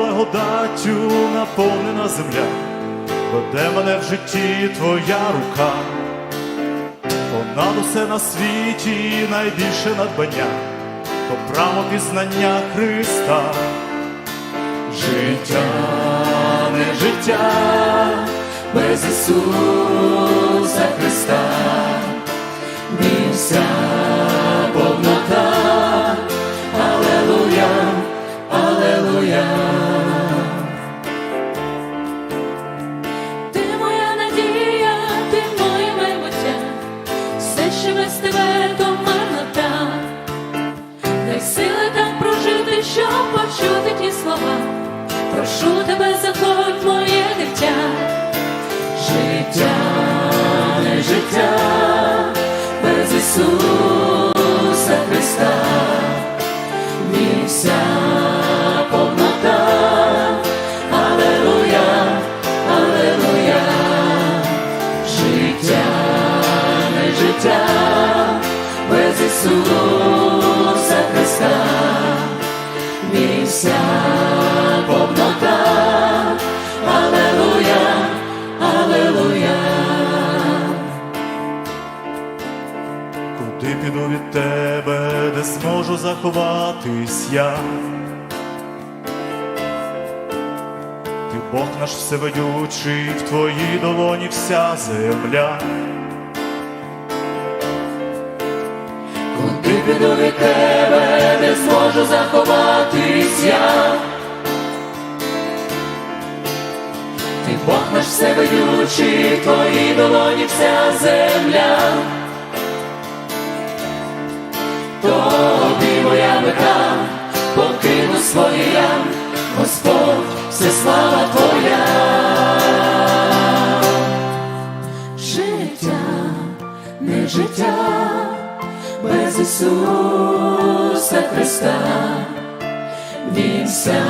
благодаттю наповнена земля, веде мене в житті твоя рука, понад усе на світі найбільше надбання, то право пізнання Христа, життя, не життя без Ісуса що без тебе, то марнота. Дай сили так прожити, щоб почути ті слова. Прошу тебе, заходь моє дитя. Життя, життя без Ісуса Христа, Він вся повнота. Алелуя, Алелуя. Куди піду від тебе, де зможу заховатись я? Бог наш всевидючий, в твоїй долоні вся земля. Піду від тебе, де зможу заховатись я? Ти Бог наш всевидючий, в твоїй долоні вся земля. Тобі моя мета, покину своє Господь, все слава Твоя. Життя, не життя без Ісуса Христа. Він вся